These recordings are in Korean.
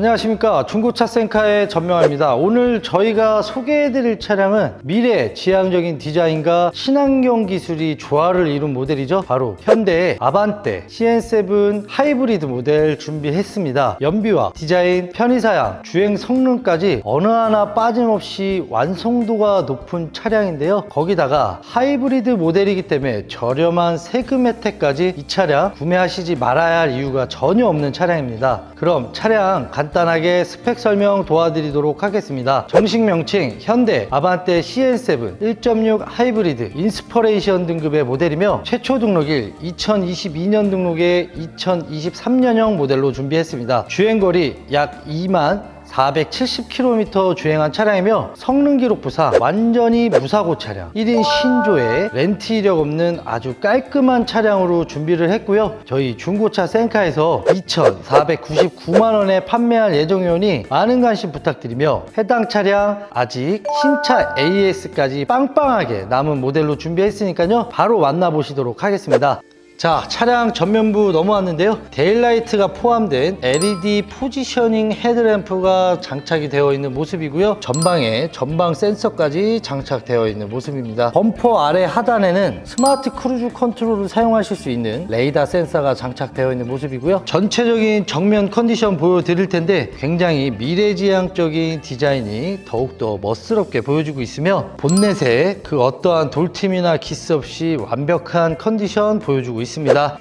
안녕하십니까. 중고차 센카의 전명화입니다. 오늘 저희가 소개해드릴 차량은 미래 지향적인 디자인과 친환경 기술이 조화를 이룬 모델이죠. 바로 현대의 아반떼 CN7 하이브리드 모델 준비했습니다. 연비와 디자인, 편의사양, 주행 성능까지 어느 하나 빠짐없이 완성도가 높은 차량인데요. 거기다가 하이브리드 모델이기 때문에 저렴한 세금 혜택까지 이 차량 구매하시지 말아야 할 이유가 전혀 없는 차량입니다. 그럼 차량 간 단하게 스펙 설명 도와드리도록 하겠습니다. 정식 명칭 현대 아반떼 CN7 1.6 하이브리드 인스퍼레이션 등급의 모델이며 최초 등록일 2022년 등록의 2023년형 모델로 준비했습니다. 주행거리 약 2만 470km 주행한 차량이며 성능 기록 부사 완전히 무사고 차량 1인 신조에 렌트 이력 없는 아주 깔끔한 차량으로 준비를 했고요. 저희 중고차 센카에서 2,499만원에 판매할 예정이오니 많은 관심 부탁드리며 해당 차량 아직 신차 AS까지 빵빵하게 남은 모델로 준비했으니까요. 바로 만나보시도록 하겠습니다 자 차량 전면부 넘어왔는데요. 데일라이트가 포함된 LED 포지셔닝 헤드램프가 장착이 되어 있는 모습이고요. 전방에 전방 센서까지 장착되어 있는 모습입니다. 범퍼 아래 하단에는 스마트 크루즈 컨트롤을 사용하실 수 있는 레이더 센서가 장착되어 있는 모습이고요. 전체적인 정면 컨디션 보여드릴 텐데 굉장히 미래지향적인 디자인이 더욱더 멋스럽게 보여지고 있으며 본넷에 그 어떠한 돌팀이나 기스 없이 완벽한 컨디션 보여주고 있습니다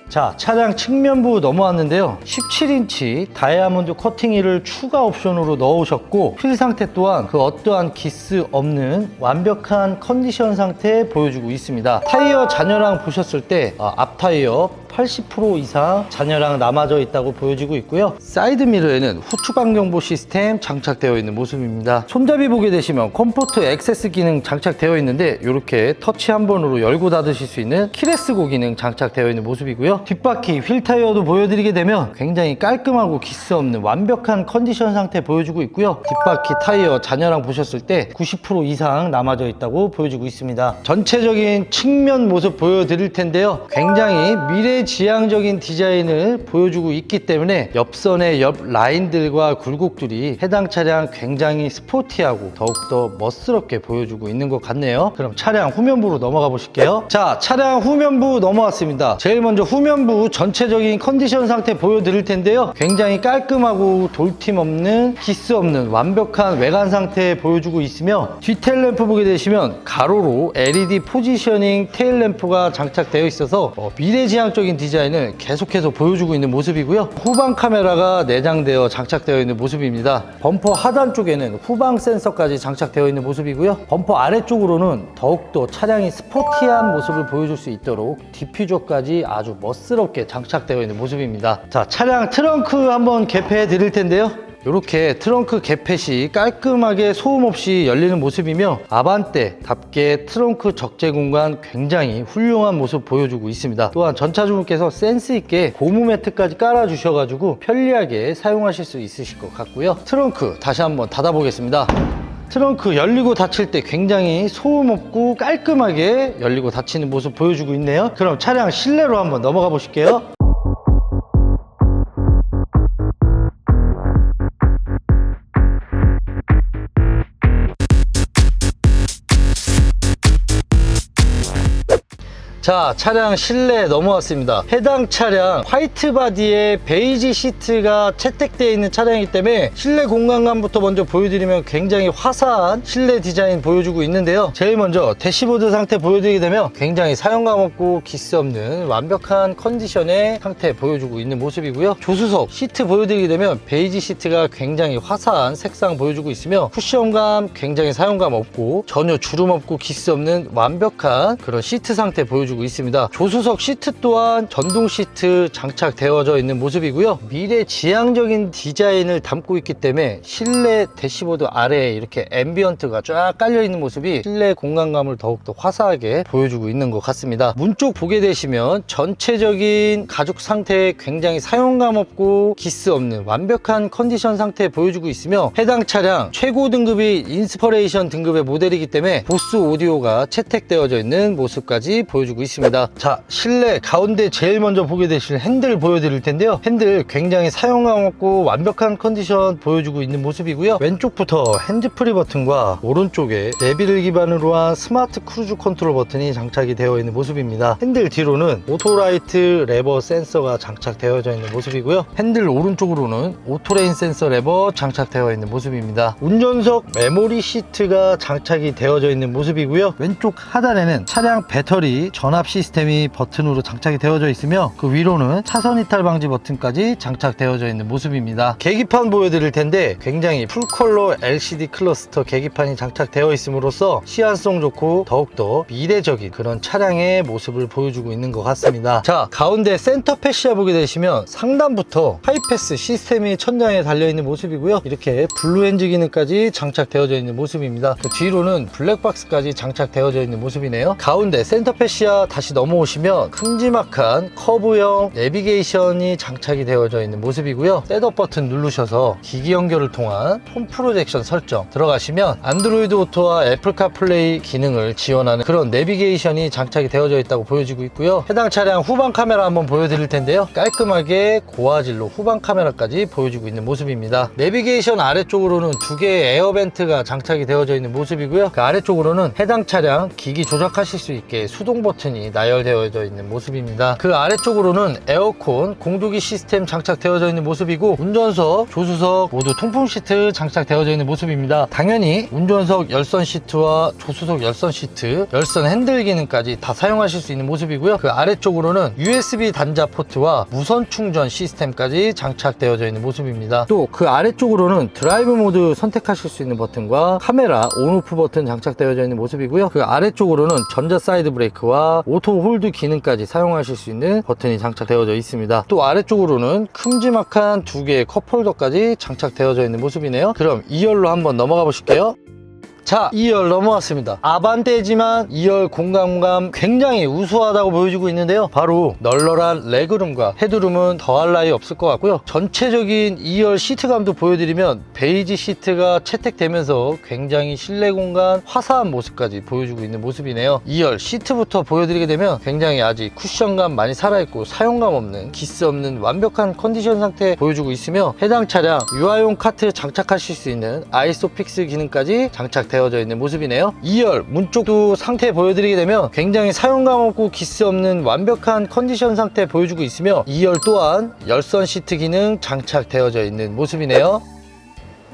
자 차량 측면부 넘어왔는데요. 17인치 다이아몬드 커팅 힐을 추가 옵션으로 넣으셨고 휠 상태 또한 그 어떠한 기스 없는 완벽한 컨디션 상태 보여주고 있습니다. 타이어 잔여랑 보셨을 때 어, 앞 타이어 80% 이상 잔여랑 남아져 있다고 보여지고 있고요. 사이드 미러에는 후추 방경보 시스템 장착되어 있는 모습입니다. 손잡이 보게 되시면 컴포트 액세스 기능 장착되어 있는데 이렇게 터치 한 번으로 열고 닫으실 수 있는 키레스고 기능 장착되어 있는 모습이고요. 뒷바퀴 휠 타이어도 보여드리게 되면 굉장히 깔끔하고 기스 없는 완벽한 컨디션 상태 보여주고 있고요. 뒷바퀴 타이어 잔여랑 보셨을 때 90% 이상 남아져 있다고 보여지고 있습니다. 전체적인 측면 모습 보여드릴 텐데요. 굉장히 미래 지향적인 디자인을 보여주고 있기 때문에 옆선의 옆 라인들과 굴곡들이 해당 차량 굉장히 스포티하고 더욱더 멋스럽게 보여주고 있는 것 같네요. 그럼 차량 후면부로 넘어가 보실게요. 자, 차량 후면부 넘어왔습니다. 제일 먼저 후면부 전체적인 컨디션 상태 보여드릴 텐데요. 굉장히 깔끔하고 돌팀 없는 기스 없는 완벽한 외관 상태 보여주고 있으며 뒤테일 램프 보게 되시면 가로로 LED 포지셔닝 테일 램프가 장착되어 있어서 어, 미래지향적인 디자인을 계속해서 보여주고 있는 모습이고요. 후방 카메라가 내장되어 장착되어 있는 모습입니다. 범퍼 하단 쪽에는 후방 센서까지 장착되어 있는 모습이고요. 범퍼 아래쪽으로는 더욱더 차량이 스포티한 모습을 보여줄 수 있도록 디퓨저까지 아주 멋스럽게 장착되어 있는 모습입니다. 자, 차량 트렁크 한번 개폐해 드릴 텐데요. 이렇게 트렁크 개펫이 깔끔하게 소음 없이 열리는 모습이며 아반떼답게 트렁크 적재 공간 굉장히 훌륭한 모습 보여주고 있습니다. 또한 전차주분께서 센스 있게 고무 매트까지 깔아 주셔가지고 편리하게 사용하실 수 있으실 것 같고요. 트렁크 다시 한번 닫아 보겠습니다. 트렁크 열리고 닫힐 때 굉장히 소음 없고 깔끔하게 열리고 닫히는 모습 보여주고 있네요. 그럼 차량 실내로 한번 넘어가 보실게요. 자 차량 실내 넘어왔습니다. 해당 차량 화이트 바디에 베이지 시트가 채택되어 있는 차량이기 때문에 실내 공간감부터 먼저 보여드리면 굉장히 화사한 실내 디자인 보여주고 있는데요. 제일 먼저 대시보드 상태 보여드리게 되면 굉장히 사용감 없고 기스 없는 완벽한 컨디션의 상태 보여주고 있는 모습이고요. 조수석 시트 보여드리게 되면 베이지 시트가 굉장히 화사한 색상 보여주고 있으며 쿠션감 굉장히 사용감 없고 전혀 주름 없고 기스 없는 완벽한 그런 시트 상태 보여주 고 있습니다. 조수석 시트 또한 전동 시트 장착되어져 있는 모습이고요. 미래 지향적인 디자인을 담고 있기 때문에 실내 대시보드 아래에 이렇게 앰비언트가 쫙 깔려 있는 모습이 실내 공간감을 더욱더 화사하게 보여주고 있는 것 같습니다. 문 쪽 보게 되시면 전체적인 가죽 상태에 굉장히 사용감 없고 기스 없는 완벽한 컨디션 상태 보여주고 있으며 해당 차량 최고 등급이 인스퍼레이션 등급의 모델이기 때문에 보스 오디오가 채택되어져 있는 모습까지 보여주고 보여주고 있습니다. 자, 실내 가운데 제일 먼저 보게 되실 핸들 보여드릴 텐데요. 핸들 굉장히 사용감 없고 완벽한 컨디션 보여주고 있는 모습이고요. 왼쪽부터 핸즈프리 버튼과 오른쪽에 내비를 기반으로 한 스마트 크루즈 컨트롤 버튼이 장착이 되어 있는 모습입니다. 핸들 뒤로는 오토라이트 레버 센서가 장착되어져 있는 모습이고요. 핸들 오른쪽으로는 오토레인 센서 레버 장착되어 있는 모습입니다. 운전석 메모리 시트가 장착이 되어져 있는 모습이고요. 왼쪽 하단에는 차량 배터리 전압 시스템이 버튼으로 장착이 되어져 있으며 그 위로는 차선 이탈 방지 버튼까지 장착되어져 있는 모습입니다. 계기판 보여드릴 텐데 굉장히 풀컬러 LCD 클러스터 계기판이 장착되어 있음으로써 시안성 좋고 더욱더 미래적인 그런 차량의 모습을 보여주고 있는 것 같습니다. 자, 가운데 센터 패시아 보게 되시면 상단부터 하이패스 시스템이 천장에 달려있는 모습이고요. 이렇게 블루엔즈 기능까지 장착되어져 있는 모습입니다. 그 뒤로는 블랙박스까지 장착되어져 있는 모습이네요. 가운데 센터 패시아 다시 넘어오시면 큼지막한 커브형 내비게이션이 장착이 되어져 있는 모습이고요. 셋업 버튼 누르셔서 기기 연결을 통한 폰 프로젝션 설정 들어가시면 안드로이드 오토와 애플 카플레이 기능을 지원하는 그런 내비게이션이 장착이 되어져 있다고 보여지고 있고요. 해당 차량 후방 카메라 한번 보여드릴 텐데요. 깔끔하게 고화질로 후방 카메라까지 보여주고 있는 모습입니다. 내비게이션 아래쪽으로는 두 개의 에어벤트가 장착이 되어져 있는 모습이고요. 그 아래쪽으로는 해당 차량 기기 조작하실 수 있게 수동 버튼 이 나열되어져 있는 모습입니다. 그 아래쪽으로는 에어컨 공조기 시스템 장착되어져 있는 모습이고 운전석, 조수석 모두 통풍 시트 장착되어져 있는 모습입니다. 당연히 운전석 열선 시트와 조수석 열선 시트, 열선 핸들 기능까지 다 사용하실 수 있는 모습이고요. 그 아래쪽으로는 USB 단자 포트와 무선 충전 시스템까지 장착되어져 있는 모습입니다. 또 그 아래쪽으로는 드라이브 모드 선택하실 수 있는 버튼과 카메라 온오프 버튼 장착되어져 있는 모습이고요. 그 아래쪽으로는 전자 사이드 브레이크와 오토 홀드 기능까지 사용하실 수 있는 버튼이 장착되어져 있습니다. 또 아래쪽으로는 큼지막한 두 개의 컵홀더까지 장착되어져 있는 모습이네요. 그럼 2열로 한번 넘어가 보실게요. 자, 2열 넘어왔습니다. 아반떼지만 2열 공간감 굉장히 우수하다고 보여지고 있는데요. 바로 널널한 레그룸과 헤드룸은 더할 나위 없을 것 같고요. 전체적인 2열 시트감도 보여드리면 베이지 시트가 채택되면서 굉장히 실내 공간 화사한 모습까지 보여주고 있는 모습이네요. 2열 시트부터 보여드리게 되면 굉장히 아직 쿠션감 많이 살아있고 사용감 없는 기스 없는 완벽한 컨디션 상태 보여주고 있으며 해당 차량 유아용 카트 장착하실 수 있는 아이소픽스 기능까지 장착되어 져 있는 모습이네요. 2열 문 쪽도 상태 보여드리게 되면 굉장히 사용감 없고 기스 없는 완벽한 컨디션 상태 보여주고 있으며 2열 또한 열선 시트 기능 장착되어져 있는 모습이네요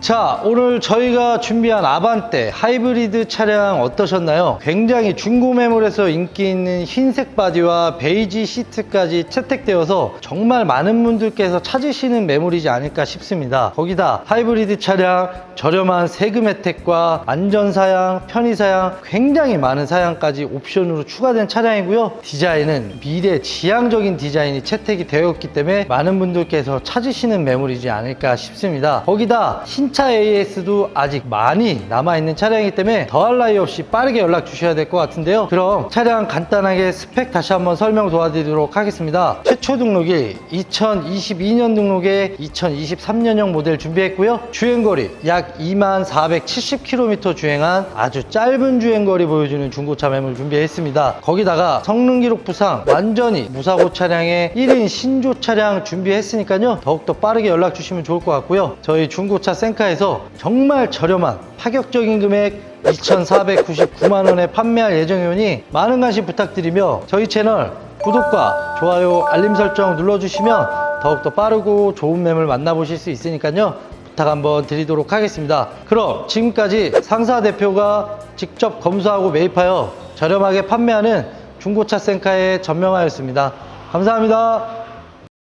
자 오늘 저희가 준비한 아반떼 하이브리드 차량 어떠셨나요? 굉장히 중고 매물에서 인기 있는 흰색 바디와 베이지 시트까지 채택되어서 정말 많은 분들께서 찾으시는 매물이지 않을까 싶습니다. 거기다 하이브리드 차량 저렴한 세금 혜택과 안전사양, 편의사양 굉장히 많은 사양까지 옵션으로 추가된 차량이고요. 디자인은 미래 지향적인 디자인이 채택이 되었기 때문에 많은 분들께서 찾으시는 매물이지 않을까 싶습니다. 거기다 신차 AS도 아직 많이 남아있는 차량이기 때문에 더할 나위 없이 빠르게 연락 주셔야 될 것 같은데요. 그럼 차량 간단하게 스펙 다시 한번 설명 도와드리도록 하겠습니다. 최초 등록일 2022년 등록에 2023년형 모델 준비했고요. 주행거리 약 2470km 주행한 아주 짧은 주행거리 보여주는 중고차 매물 준비했습니다. 거기다가 성능 기록 부상 완전히 무사고 차량의 1인 신조 차량 준비했으니까요. 더욱더 빠르게 연락 주시면 좋을 것 같고요. 저희 중고차 센 카에서 정말 저렴한 파격적인 금액 2,499만 원에 판매할 예정이오니 많은 관심 부탁드리며 저희 채널 구독과 좋아요 알림 설정 눌러주시면 더욱더 빠르고 좋은 매물 만나보실 수 있으니까요. 부탁 한번 드리도록 하겠습니다. 그럼 지금까지 상사 대표가 직접 검수하고 매입하여 저렴하게 판매하는 중고차 센카의 전명하였습니다. 감사합니다